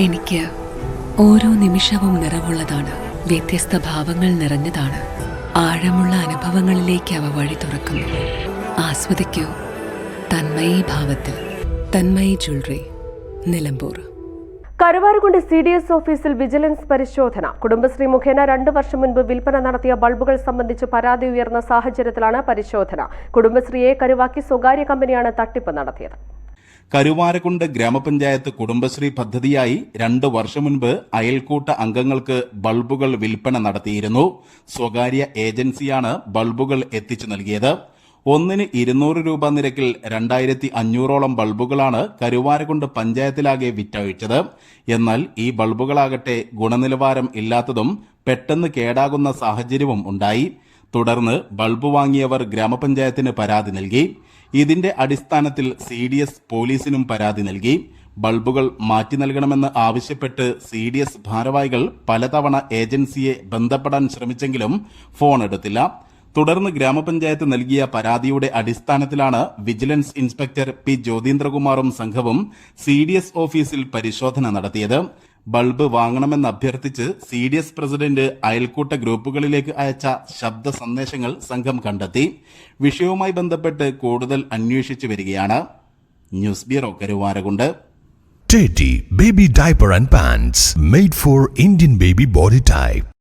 എനിക്ക് ഓരോ നിമിഷവും നിറവുള്ളതാണ്. വ്യത്യസ്ത ഭാവങ്ങൾ നിറഞ്ഞതാണ്. ആഴമുള്ള അനുഭവങ്ങളിലേക്ക് അവ വഴി തുറക്കുന്നു. ആസ്വദിക്കൂ. തന്മയി ഭാവത്തിൽ. Thanmayi jewellery. Nilambur. Karuvarakundu C D S ഓഫീസിൽ വിജിലൻസ് പരിശോധന. കുടുംബശ്രീ മുഖേന രണ്ടു വർഷം മുൻപ് വിൽപ്പന നടത്തിയ ബൾബുകൾ സംബന്ധിച്ച് പരാതി ഉയർന്ന സാഹചര്യത്തിലാണ് പരിശോധന. കുടുംബശ്രീയെ കരുവാക്കി സ്വകാര്യ കമ്പനിയാണ് തട്ടിപ്പ് നടത്തിയത്. കരുവാരക്കുണ്ട് ഗ്രാമപഞ്ചായത്ത് കുടുംബശ്രീ പദ്ധതിയായി രണ്ട് വർഷം മുൻപ് അയൽക്കൂട്ട അംഗങ്ങൾക്ക് ബൾബുകൾ വിൽപ്പന നടത്തിയിരുന്നു. സ്വകാര്യ ഏജൻസിയാണ് ബൾബുകൾ എത്തിച്ചു നൽകിയത്. ഒന്നിന് ഇരുന്നൂറ് രൂപ നിരക്കിൽ രണ്ടായിരത്തി അഞ്ഞൂറോളം ബൾബുകളാണ് കരുവാരക്കുണ്ട് പഞ്ചായത്തിലാകെ വിറ്റഴിച്ചത്. എന്നാൽ ഈ ബൾബുകളാകട്ടെ ഗുണനിലവാരം ഇല്ലാത്തതും പെട്ടെന്ന് കേടാകുന്ന സാഹചര്യവും ഉണ്ടായി. തുടർന്ന് ബൾബ് വാങ്ങിയവർ ഗ്രാമപഞ്ചായത്തിന് പരാതി നൽകി. ഇതിന്റെ അടിസ്ഥാനത്തിൽ സി ഡി എസ് പോലീസിനും പരാതി നൽകി. ബൾബുകൾ മാറ്റി നൽകണമെന്ന് ആവശ്യപ്പെട്ട് സി ഡി എസ് ഭാരവാഹികൾ പലതവണ ഏജൻസിയെ ബന്ധപ്പെടാൻ ശ്രമിച്ചെങ്കിലും ഫോൺ എടുത്തില്ല. തുടർന്ന് ഗ്രാമപഞ്ചായത്ത് നൽകിയ പരാതിയുടെ അടിസ്ഥാനത്തിലാണ് വിജിലൻസ് ഇൻസ്പെക്ടർ പി ജ്യോതീന്ദ്രകുമാറും സംഘവും സി ഓഫീസിൽ പരിശോധന നടത്തിയത്. ബൾബ് വാങ്ങണമെന്ന് അഭ്യർത്ഥിച്ച് സി ഡി എസ് പ്രസിഡന്റ് അയൽക്കൂട്ട ഗ്രൂപ്പുകളിലേക്ക് അയച്ച ശബ്ദ സന്ദേശങ്ങൾ സംഘം കണ്ടെത്തി. വിഷയവുമായി ബന്ധപ്പെട്ട് കൂടുതൽ അന്വേഷിച്ചു വരികയാണ്. News bureau Karuvarakundu. Teddy baby Diaper and Pants made for Indian baby body type.